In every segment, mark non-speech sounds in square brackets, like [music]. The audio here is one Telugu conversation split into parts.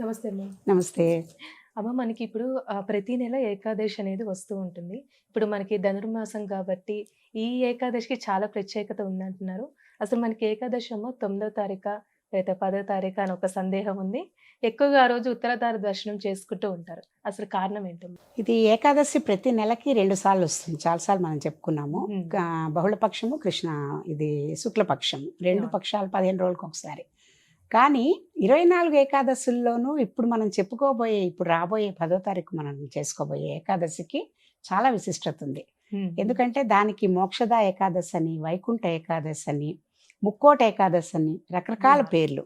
నమస్తే అమ్మ. నమస్తే. అమ్మ మనకి ఇప్పుడు ప్రతి నెల ఏకాదశి అనేది వస్తూ ఉంటుంది. ఇప్పుడు మనకి ధనుర్మాసం కాబట్టి ఈ ఏకాదశికి చాలా ప్రత్యేకత ఉందంటున్నారు. అసలు మనకి ఏకాదశి అమ్మ తొమ్మిదో తారీఖు లేదా పదో తారీఖు అని ఒక సందేహం ఉంది. ఎక్కువగా ఆ రోజు ఉత్తరధార దర్శనం చేసుకుంటూ ఉంటారు. అసలు కారణం ఏంటమ్మా ఇది ఏకాదశి ప్రతి నెలకి రెండు సార్లు వస్తుంది. చాలాసార్లు మనం చెప్పుకున్నాము. మ్మ్. కా- బహుళపక్షము కృష్ణ ఇది శుక్లపక్షము. రెండు. పక్షాలు పదిహేను రోజులకు ఒకసారి కానీ ఇరవై నాలుగు ఏకాదశుల్లోనూ ఇప్పుడు మనం చెప్పుకోబోయే ఇప్పుడు రాబోయే పదో తారీఖు మనం చేసుకోబోయే ఏకాదశికి చాలా విశిష్టత ఉంది. ఎందుకంటే దానికి మోక్షద ఏకాదశి అని వైకుంఠ ఏకాదశి అని ముక్కోట ఏకాదశి అని రకరకాల. పేర్లు.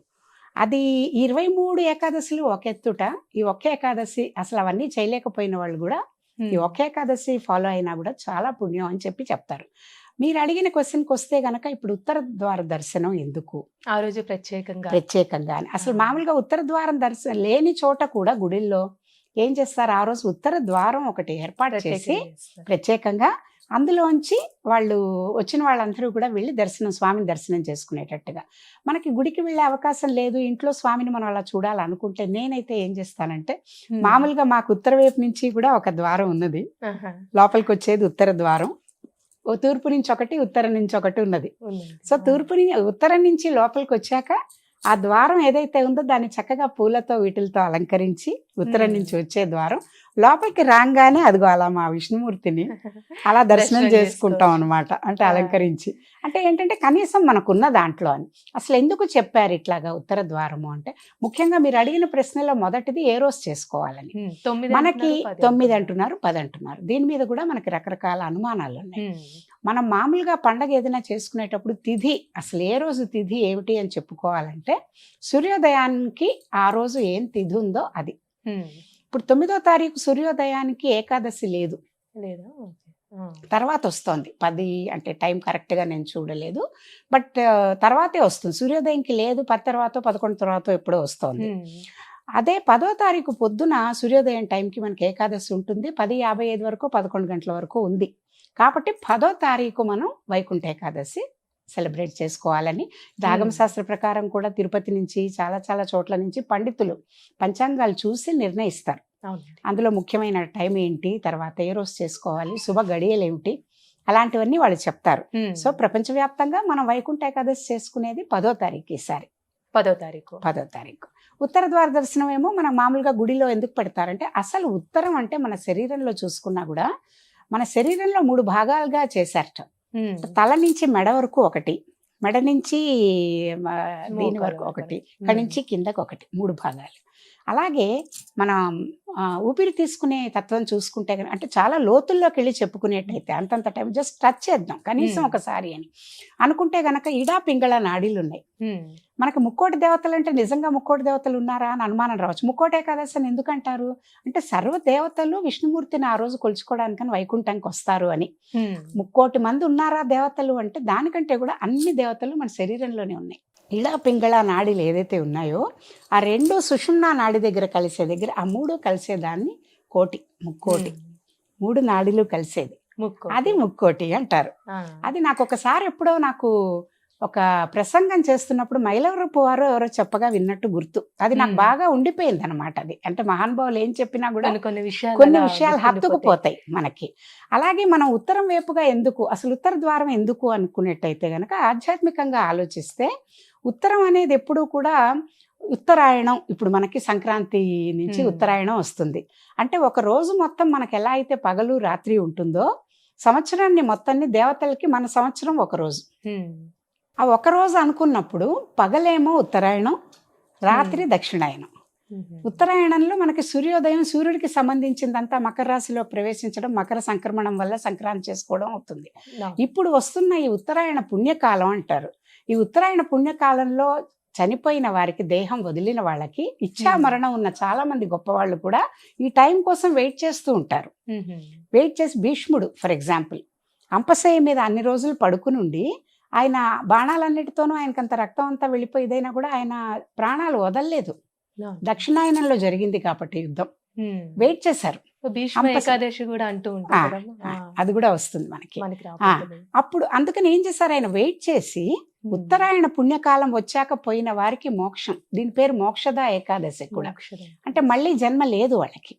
అది ఇరవై మూడు ఏకాదశులు ఒక ఎత్తుట ఈ ఒక్క ఏకాదశి అసలు అవన్నీ చేయలేకపోయిన వాళ్ళు కూడా ఈ ఒక్క ఏకాదశి ఫాలో అయినా కూడా చాలా పుణ్యం అని చెప్పి చెప్తారు. మీరు అడిగిన క్వశ్చన్కి వస్తే గనక ఇప్పుడు ఉత్తర ద్వార దర్శనం ఎందుకు? ఆ రోజు ప్రత్యేకంగా. ప్రత్యేకంగా అసలు. మామూలుగా ఉత్తర ద్వారం దర్శనం లేని చోట కూడా గుడిల్లో ఏం చేస్తారు? ఆ రోజు ఉత్తర ద్వారం ఒకటి ఏర్పాటు చేసి ప్రత్యేకంగా అందులోంచి వాళ్ళు వచ్చిన వాళ్ళందరూ కూడా వెళ్ళి దర్శనం స్వామిని దర్శనం చేసుకునేటట్టుగా. మనకి గుడికి వెళ్ళే అవకాశం లేదు. ఇంట్లో స్వామిని మనం అలా చూడాలనుకుంటే నేనైతే ఏం చేస్తానంటే మ్మ్. మామూలుగా మాకు ఉత్తర వైపు నుంచి కూడా ఒక ద్వారం ఉన్నది. లోపలికి వచ్చేది ఉత్తర ద్వారం. ఓ తూర్పు నుంచి ఒకటి ఉత్తరం నుంచి ఒకటి ఉన్నది. సో తూర్పు నుంచి ఉత్తరం నుంచి లోపలికి వచ్చాక ఆ ద్వారం ఏదైతే ఉందో దాన్ని చక్కగా పూలతో వీటిలతో అలంకరించి ఉత్తరం. నుంచి వచ్చే ద్వారం లోపలికి రాగానే అదిగో అలా మా విష్ణుమూర్తిని అలా [laughs] దర్శనం చేసుకుంటాం. అనమాట అంటే. అలంకరించి అంటే ఏంటంటే కనీసం మనకున్న దాంట్లో అని అసలు ఎందుకు చెప్పారు ఇట్లాగా ఉత్తర ద్వారము అంటే ముఖ్యంగా మీరు అడిగిన ప్రశ్నలో మొదటిది ఏ రోజు చేసుకోవాలని మనకి తొమ్మిది అంటున్నారు. పది అంటున్నారు దీని మీద కూడా మనకి రకరకాల అనుమానాలు ఉన్నాయి. మనం మామూలుగా పండగ ఏదైనా చేసుకునేటప్పుడు తిథి అసలు ఏ రోజు తిథి ఏమిటి అని చెప్పుకోవాలంటే సూర్యోదయానికి ఆ రోజు ఏం తిథి ఉందో అది. ఇప్పుడు తొమ్మిదో తారీఖు సూర్యోదయానికి ఏకాదశి లేదు. తర్వాత వస్తోంది. పది అంటే టైం కరెక్ట్గా నేను చూడలేదు. బట్ తర్వాతే వస్తుంది. సూర్యోదయంకి లేదు పది తర్వాత పదకొండు తర్వాత ఎప్పుడో వస్తోంది. అదే పదో తారీఖు పొద్దున సూర్యోదయం టైంకి మనకి ఏకాదశి ఉంటుంది. పది యాభై ఐదు వరకు పదకొండు గంటల వరకు ఉంది. కాబట్టి పదో తారీఖు మనం వైకుంఠ ఏకాదశి సెలబ్రేట్ చేసుకోవాలని. రాగమ శాస్త్ర ప్రకారం కూడా తిరుపతి నుంచి చాలా చాలా చోట్ల నుంచి పండితులు పంచాంగాలు చూసి నిర్ణయిస్తారు. అందులో ముఖ్యమైన టైం ఏంటి తర్వాత ఏ రోజు చేసుకోవాలి శుభ గడియలు ఏమిటి అలాంటివన్నీ వాళ్ళు చెప్తారు. సో ప్రపంచవ్యాప్తంగా మనం వైకుంఠ ఏకాదశి చేసుకునేది పదో తారీఖు ఈసారి. పదో తారీఖు. పదో తారీఖు. ఉత్తర ద్వార దర్శనం ఏమో మనం మామూలుగా గుడిలో ఎందుకు పెడతారంటే అసలు ఉత్తరం అంటే మన శరీరంలో చూసుకున్నా కూడా మన శరీరంలో మూడు భాగాలుగా చేశారట. తల నుంచి మెడ వరకు ఒకటి మెడ నుంచి దీని వరకు. ఒకటి ఇక్కడి. నుంచి కిందకి ఒకటి మూడు భాగాలు అలాగే మనం ఊపిరి తీసుకునే తత్వం చూసుకుంటే గనుక అంటే చాలా లోతుల్లోకి వెళ్ళి చెప్పుకునేటైతే అంతంత టైం జస్ట్ టచ్ చేద్దాం కనీసం. ఒకసారి అని అనుకుంటే గనక ఇడా పింగళ నాడీలు ఉన్నాయి. మనకి ముక్కోటి దేవతలు అంటే నిజంగా ముక్కోటి దేవతలు ఉన్నారా అని అనుమానం రావచ్చు ముక్కోటి ఏకాదశి అని ఎందుకు అంటారు అంటే సర్వ దేవతలు విష్ణుమూర్తిని ఆ రోజు కొలుచుకోవడానికని వైకుంఠానికి వస్తారు అని. ముక్కోటి మంది ఉన్నారా దేవతలు అంటే దానికంటే కూడా అన్ని దేవతలు మన శరీరంలోనే ఉన్నాయి ఇళా పింగళ నాడిలు ఏదైతే ఉన్నాయో ఆ రెండు సుషుమ్నా నాడి దగ్గర కలిసే దగ్గర ఆ మూడు కలిసేదాన్ని కోటి ముక్కోటి. మూడు నాడిలు కలిసేది ముక్కు అది ముక్కోటి అంటారు. అది నాకు ఒకసారి ఎప్పుడో నాకు ఒక ప్రసంగం చేస్తున్నప్పుడు మైలవరపు వారు ఎవరో చెప్పగా విన్నట్టు గుర్తు అది నాకు. బాగా ఉండిపోయింది అనమాట అది అంటే మహానుభావులు ఏం చెప్పినా కూడా కొన్ని విషయాలు కొన్ని విషయాలు. హత్తుకుపోతాయి మనకి అలాగే మనం ఉత్తరం వైపుగా ఎందుకు అసలు ఉత్తర ద్వారం ఎందుకు అనుకునేట్టయితే గనక ఆధ్యాత్మికంగా ఆలోచిస్తే ఉత్తరం అనేది ఎప్పుడూ కూడా ఉత్తరాయణం ఇప్పుడు మనకి సంక్రాంతి నుంచి. ఉత్తరాయణం వస్తుంది అంటే ఒక రోజు మొత్తం మనకి ఎలా అయితే పగలు రాత్రి ఉంటుందో సంవత్సరాన్ని మొత్తాన్ని దేవతలకి మన సంవత్సరం ఒక రోజు. ఆ ఒక రోజు అనుకున్నప్పుడు పగలేమో ఉత్తరాయణం రాత్రి దక్షిణాయనం. ఉత్తరాయణంలో మనకి సూర్యోదయం సూర్యుడికి సంబంధించిందంతా మకర రాశిలో ప్రవేశించడం మకర సంక్రమణం వల్ల సంక్రాంతి చేసుకోవడం అవుతుంది. ఇప్పుడు వస్తున్న ఈ ఉత్తరాయణ పుణ్యకాలం అంటారు ఈ ఉత్తరాయణ పుణ్యకాలంలో చనిపోయిన వారికి దేహం వదిలిన వాళ్ళకి ఇచ్చా. మరణం ఉన్న చాలా మంది గొప్పవాళ్ళు కూడా ఈ టైం కోసం వెయిట్ చేస్తూ ఉంటారు. వెయిట్ చేసి భీష్ముడు ఫర్ ఎగ్జాంపుల్ అంపశయ్య మీద అన్ని రోజులు పడుకునుండి ఆయన బాణాలన్నిటితోనూ ఆయనకంత రక్తం అంతా వెళ్ళిపోయిదైనా కూడా ఆయన ప్రాణాలు వదలలేదు. దక్షిణాయనంలో జరిగింది కాబట్టి యుద్ధం. వెయిట్ చేశారు ఏకాదశి కూడా అంటూ. అది కూడా వస్తుంది మనకి అప్పుడు అందుకని ఏం చేశారు ఆయన వెయిట్ చేసి ఉత్తరాయణ పుణ్యకాలం వచ్చాక పోయిన వారికి మోక్షం. దీని పేరు మోక్షద ఏకాదశి కూడా. అంటే మళ్ళీ జన్మ లేదు వాళ్ళకి.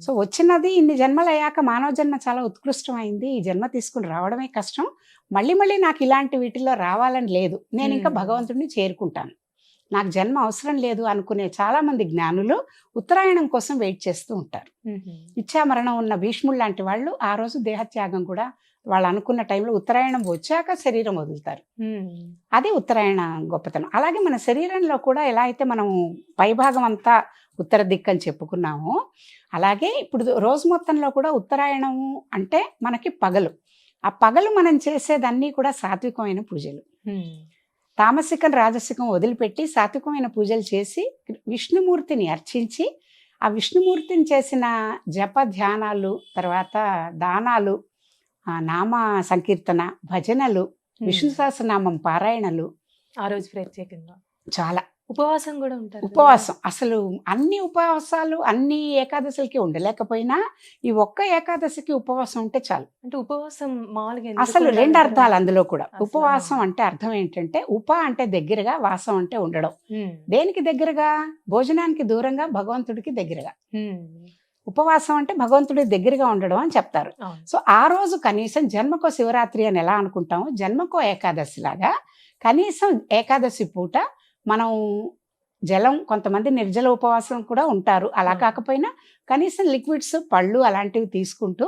సో వచ్చినది ఇన్ని జన్మలు అయ్యాక మానవ జన్మ చాలా ఉత్కృష్టమైంది. ఈ జన్మ తీసుకుని రావడమే కష్టం. మళ్ళీ మళ్ళీ నాకు ఇలాంటి వీటిల్లో రావాలని లేదు. నేను ఇంకా. భగవంతుడిని చేరుకుంటాను. నాకు జన్మ అవసరం లేదు అనుకునే చాలా మంది జ్ఞానులు ఉత్తరాయణం కోసం వెయిట్ చేస్తూ ఉంటారు. ఇచ్చామరణం ఉన్న భీష్ముడు లాంటి వాళ్ళు ఆ రోజు దేహత్యాగం కూడా వాళ్ళు అనుకున్న టైంలో ఉత్తరాయణం వచ్చాక శరీరం వదులుతారు. అది ఉత్తరాయణ గొప్పతనం అలాగే మన శరీరంలో కూడా ఎలా అయితే మనం పైభాగం అంతా ఉత్తర దిక్కు అని చెప్పుకున్నామో అలాగే ఇప్పుడు రోజు మొత్తంలో కూడా ఉత్తరాయణము అంటే మనకి పగలు ఆ పగలు మనం చేసేదన్నీ కూడా సాత్వికమైన పూజలు. తామసికం రాజసికం వదిలిపెట్టి సాత్వికమైన పూజలు చేసి విష్ణుమూర్తిని అర్చించి ఆ విష్ణుమూర్తిని చేసిన జప ధ్యానాలు తర్వాత దానాలు నామ సంకీర్తన భజనలు విష్ణు సహస్రనామం పారాయణలు ఆ రోజు ప్రత్యేకంగా చాలా ఉపవాసం కూడా ఉంటారు? ఉపవాసం అసలు అన్ని ఉపవాసాలు అన్ని ఏకాదశులకి ఉండలేకపోయినా ఈ ఒక్క ఏకాదశికి ఉపవాసం ఉంటే చాలు అంటే ఉపవాసం మామూలుగా అసలు రెండు? అర్థాలు అందులో కూడా. ఉపవాసం అంటే అర్థం ఏంటంటే ఉప అంటే దగ్గరగా వాసం అంటే ఉండడం. దేనికి దగ్గరగా భోజనానికి దూరంగా భగవంతుడికి దగ్గరగా. ఉపవాసం అంటే భగవంతుడి దగ్గరగా ఉండడం అని చెప్తారు. సో ఆ రోజు కనీసం జన్మకో శివరాత్రి అని ఎలా అనుకుంటామో జన్మకో ఏకాదశి లాగా కనీసం ఏకాదశి పూట మనం జలం కొంతమంది నిర్జల ఉపవాసం కూడా ఉంటారు అలా. కాకపోయినా కనీసం లిక్విడ్స్ పళ్ళు అలాంటివి తీసుకుంటూ.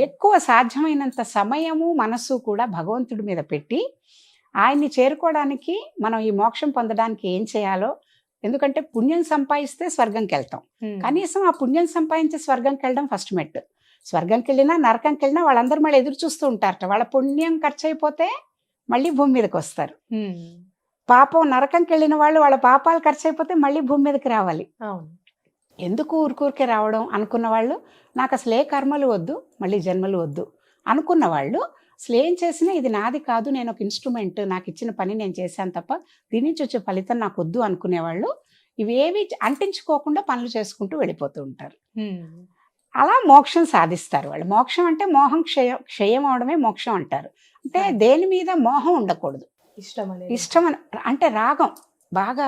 ఎక్కువ సాధ్యమైనంత సమయము మనస్సు కూడా భగవంతుడి మీద పెట్టి ఆయన్ని చేరుకోవడానికి మనం ఈ మోక్షం పొందడానికి ఏం చేయాలో ఎందుకంటే పుణ్యం సంపాదిస్తే స్వర్గంకి వెళ్తాం. కనీసం ఆ పుణ్యం సంపాదించి స్వర్గంకి వెళ్ళడం ఫస్ట్ మెట్టు. స్వర్గంకి వెళ్ళినా నరకంకి వెళ్ళినా వాళ్ళందరూ మళ్ళీ ఎదురు చూస్తూ ఉంటారట. వాళ్ళ పుణ్యం ఖర్చు అయిపోతే మళ్ళీ భూమి మీదకి వస్తారు. పాపం నరకంకి వెళ్ళిన వాళ్ళు వాళ్ళ పాపాలు ఖర్చు అయిపోతే మళ్ళీ భూమి మీదకి రావాలి. ఎందుకు ఊరికూరికే రావడం అనుకున్న వాళ్ళు నాకు అసలు ఏ కర్మలు వద్దు మళ్ళీ జన్మలు వద్దు అనుకున్న వాళ్ళు అసలు ఏం చేసినా ఇది నాది కాదు నేను ఒక ఇన్స్ట్రుమెంట్ నాకు ఇచ్చిన పని నేను చేశాను తప్ప దీని నుంచి వచ్చే ఫలితం నాకు వద్దు అనుకునేవాళ్ళు ఇవేవి అంటించుకోకుండా పనులు చేసుకుంటూ వెళ్ళిపోతూ ఉంటారు. అలా మోక్షం సాధిస్తారు వాళ్ళు. మోక్షం అంటే మోహం క్షయం క్షయం అవడమే మోక్షం అంటారు. అంటే. దేని మీద మోహం ఉండకూడదు. ఇష్టం ఇష్టం అంటే రాగం. బాగా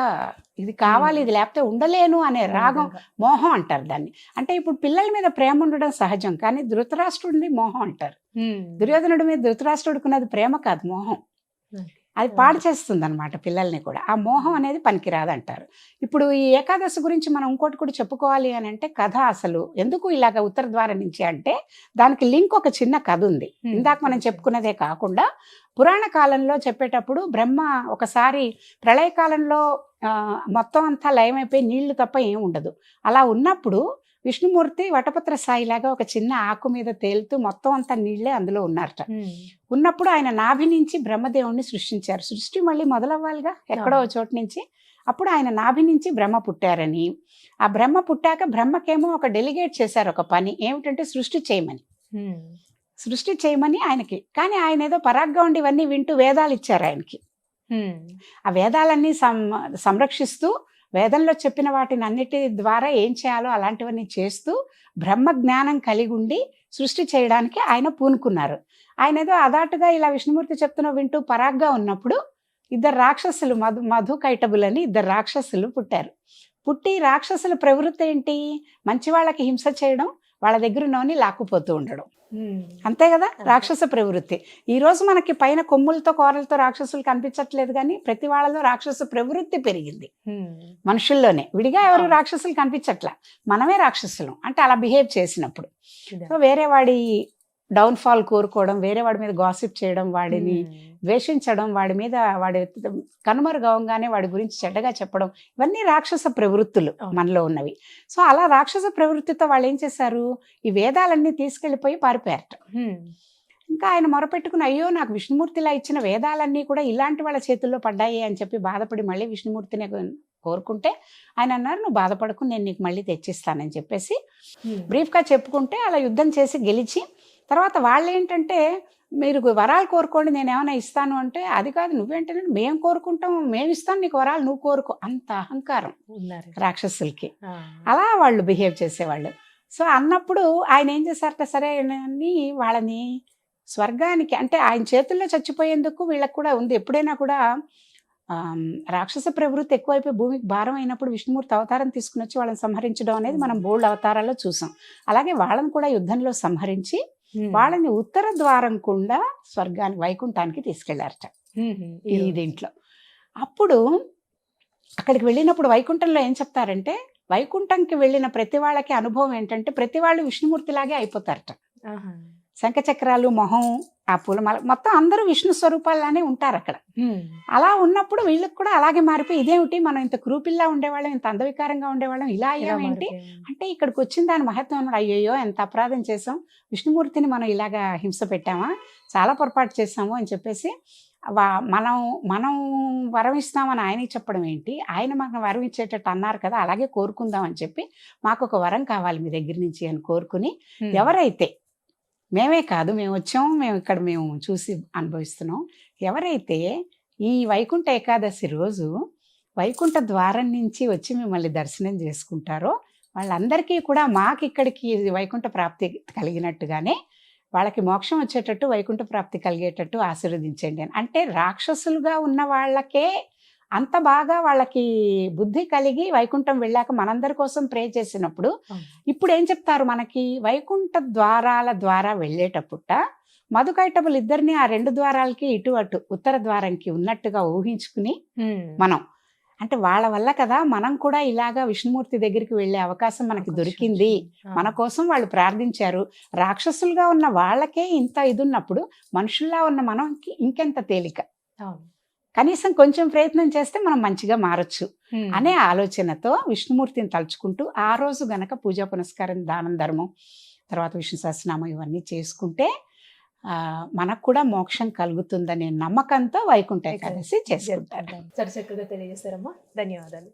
ఇది కావాలి. ఇది లేకపోతే ఉండలేను అనే రాగం. మోహం అంటారు దాన్ని అంటే ఇప్పుడు పిల్లల మీద ప్రేమ ఉండడం సహజం కానీ ధృతరాష్ట్రుడిని మోహం అంటారు. దుర్యోధనుడి మీద ధృతరాష్ట్రుడికి ఉన్నది ప్రేమ కాదు మోహం. అది పాడు చేస్తుంది అనమాట పిల్లల్ని కూడా. ఆ మోహం అనేది పనికిరాదు అంటారు ఇప్పుడు ఈ ఏకాదశి గురించి మనం ఇంకోటి కూడా చెప్పుకోవాలి అని అంటే కథ అసలు. ఎందుకు ఇలాగ ఉత్తర ద్వారం నుంచి అంటే దానికి లింక్ ఒక చిన్న కథ ఉంది. ఇందాక మనం చెప్పుకున్నదే కాకుండా పురాణ కాలంలో చెప్పేటప్పుడు బ్రహ్మ ఒకసారి ప్రళయకాలంలో మొత్తం అంతా లయమైపోయి నీళ్ళు తప్ప ఏం ఉండదు. అలా ఉన్నప్పుడు విష్ణుమూర్తి వటపత్ర సాయిలాగా ఒక చిన్న ఆకు మీద తేలుతూ మొత్తం అంతా నీళ్ళే అందులో ఉన్నారట. ఉన్నప్పుడు ఆయన నాభి నుంచి బ్రహ్మదేవుణ్ణి సృష్టించారు. సృష్టి మళ్ళీ మొదలవ్వాలిగా ఎక్కడో చోటు నుంచి. అప్పుడు ఆయన నాభి నుంచి బ్రహ్మ పుట్టారని. ఆ బ్రహ్మ పుట్టాక బ్రహ్మకేమో ఒక డెలిగేట్ చేశారు ఒక పని. ఏమిటంటే సృష్టి చేయమని. సృష్టి చేయమని ఆయనకి. కానీ ఆయన ఏదో పరాగ్గా ఉండి ఇవన్నీ వింటూ వేదాలు ఇచ్చారు ఆయనకి. ఆ వేదాలన్నీ సం సంరక్షిస్తూ వేదంలో చెప్పిన వాటిని అన్నిటి ద్వారా ఏం చేయాలో అలాంటివన్నీ చేస్తూ బ్రహ్మ జ్ఞానం కలిగి ఉండి సృష్టి చేయడానికి ఆయన పూనుకున్నారు. ఆయన ఏదో అదాటుగా ఇలా విష్ణుమూర్తి చెప్తున్న వింటూ పరాగ్గా ఉన్నప్పుడు ఇద్దరు రాక్షసులు మధు మధు కైటబుల్ అని ఇద్దరు రాక్షసులు పుట్టారు. పుట్టి రాక్షసుల ప్రవృత్తి ఏంటి? మంచి వాళ్ళకి హింస చేయడం వాళ్ళ దగ్గర నోని లాక్కుపోతూ ఉండడం. అంతే కదా. రాక్షస ప్రవృత్తి ఈ రోజు మనకి పైన కొమ్ములతో కూరలతో రాక్షసులు కనిపించట్లేదు కానీ ప్రతి వాళ్ళలో రాక్షస ప్రవృత్తి పెరిగింది. మనుషుల్లోనే విడిగా ఎవరు. రాక్షసులు కనిపించట్లా మనమే రాక్షసులం అంటే అలా బిహేవ్ చేసినప్పుడు. సో వేరే వాడి డౌన్ఫాల్ కోరుకోవడం వేరే వాడి మీద గాసిప్ చేయడం వాడిని. ద్వేషించడం వాడి మీద వాడి కనుమరుగవంగానే వాడి గురించి చెడ్డగా చెప్పడం ఇవన్నీ రాక్షస ప్రవృత్తులు. మనలో ఉన్నవి సో అలా రాక్షస ప్రవృత్తితో వాళ్ళు ఏం చేశారు ఈ వేదాలన్నీ తీసుకెళ్ళిపోయి పారిపోయారట. ఇంకా ఆయన మొరపెట్టుకుని అయ్యో నాకు విష్ణుమూర్తిలా ఇచ్చిన వేదాలన్నీ కూడా ఇలాంటి వాళ్ళ చేతుల్లో పడ్డాయి అని చెప్పి బాధపడి మళ్ళీ విష్ణుమూర్తిని కోరుకుంటే ఆయన అన్నారు నువ్వు బాధపడకు నేను నీకు మళ్ళీ తెచ్చిస్తానని చెప్పేసి. బ్రీఫ్గా చెప్పుకుంటే అలా యుద్ధం చేసి గెలిచి తర్వాత వాళ్ళు ఏంటంటే మీరు వరాలు కోరుకోండి నేను ఏమైనా ఇస్తాను అంటే అది కాదు నువ్వేంటంటే మేము కోరుకుంటాం మేము ఇస్తాం నీకు వరాలు నువ్వు కోరుకో అంత అహంకారం రాక్షసులకి. అలా వాళ్ళు బిహేవ్ చేసేవాళ్ళు సో అన్నప్పుడు ఆయన ఏం చేశారట సరే అని వాళ్ళని స్వర్గానికి అంటే ఆయన చేతుల్లో చచ్చిపోయేందుకు వీళ్ళకి కూడా ఉంది ఎప్పుడైనా కూడా రాక్షస ప్రవృత్తి ఎక్కువైపోయి భూమికి భారం అయినప్పుడు విష్ణుమూర్తి అవతారం తీసుకుని వచ్చి వాళ్ళని సంహరించడం అనేది మనం బోల్డ్ అవతారాల్లో చూసాం అలాగే వాళ్ళని కూడా యుద్ధంలో సంహరించి. వాళ్ళని ఉత్తర ద్వారం గుండా స్వర్గానికి వైకుంఠానికి తీసుకెళ్ళారట. ఈ దీంట్లో. అప్పుడు అక్కడికి వెళ్ళినప్పుడు వైకుంఠంలో ఏం చెప్తారంటే వైకుంఠంకి వెళ్ళిన ప్రతి వాళ్ళకి అనుభవం ఏంటంటే ప్రతి వాళ్ళు విష్ణుమూర్తిలాగే అయిపోతారట. శంఖచక్రాలు మొహం ఆ పూలమాల మొత్తం అందరూ విష్ణు స్వరూపాల్లానే ఉంటారు అక్కడ. అలా ఉన్నప్పుడు వీళ్ళకి కూడా అలాగే మారిపోయి ఇదేమిటి? మనం ఇంత క్రూపిల్లా ఉండేవాళ్ళం ఇంత అందవికారంగా ఉండేవాళ్ళం ఇలా అయ్యామేంటి. అంటే ఇక్కడికి వచ్చిన దాని మహత్వం అయ్యయ్యో ఎంత అపరాధం చేసాం విష్ణుమూర్తిని మనం ఇలాగా హింస పెట్టామా? చాలా పొరపాటు చేసాము అని చెప్పేసి వా- మనం మనం వరం ఇస్తామని ఆయనకి చెప్పడం ఏంటి? ఆయన మాకు వరం ఇచ్చేటట్టు అన్నారు కదా అలాగే కోరుకుందాం అని చెప్పి మాకు ఒక వరం కావాలి మీ దగ్గర నుంచి అని కోరుకుని. ఎవరైతే మేమే కాదు మేము వచ్చాము మేము ఇక్కడ మేము చూసి అనుభవిస్తున్నాం. ఎవరైతే ఈ వైకుంఠ ఏకాదశి రోజు వైకుంఠ ద్వారం నుంచి వచ్చి మిమ్మల్ని దర్శనం చేసుకుంటారో వాళ్ళందరికీ కూడా మాకు ఇక్కడికి వైకుంఠ ప్రాప్తి కలిగినట్టుగానే వాళ్ళకి మోక్షం వచ్చేటట్టు వైకుంఠ ప్రాప్తి కలిగేటట్టు ఆశీర్వదించండి అని. అంటే రాక్షసులుగా ఉన్న వాళ్ళకే అంత బాగా వాళ్ళకి బుద్ధి కలిగి వైకుంఠం వెళ్ళాక మనందరి కోసం ప్రే చేసినప్పుడు. ఇప్పుడు ఏం చెప్తారు మనకి వైకుంఠ ద్వారాల ద్వారా వెళ్ళేటప్పుట మధుకైటబులు ఇద్దరిని ఆ రెండు ద్వారాలకి ఇటు అటు ఉత్తర ద్వారంకి ఉన్నట్టుగా ఊహించుకుని. మనం అంటే వాళ్ళ వల్ల కదా మనం కూడా ఇలాగా విష్ణుమూర్తి దగ్గరికి వెళ్ళే అవకాశం మనకి దొరికింది. మన కోసం వాళ్ళు ప్రార్థించారు రాక్షసులుగా ఉన్న వాళ్ళకే ఇంత ఇది ఉన్నప్పుడు మనుషుల్లా ఉన్న మనకి ఇంకెంత తేలిక. కనీసం కొంచెం ప్రయత్నం చేస్తే మనం మంచిగా మారచ్చు. అనే ఆలోచనతో విష్ణుమూర్తిని తలుచుకుంటూ ఆ రోజు గనక పూజా పునస్కారం దానం ధర్మం తర్వాత విష్ణు సహస్రనామం ఇవన్నీ చేసుకుంటే మనకు కూడా మోక్షం కలుగుతుందనే నమ్మకంతో వైకుంఠ ఏకాదశి చేసుకుంటారు జరుపుకుంటాం. సరే చక్కగా తెలియజేస్తారమ్మా ధన్యవాదాలు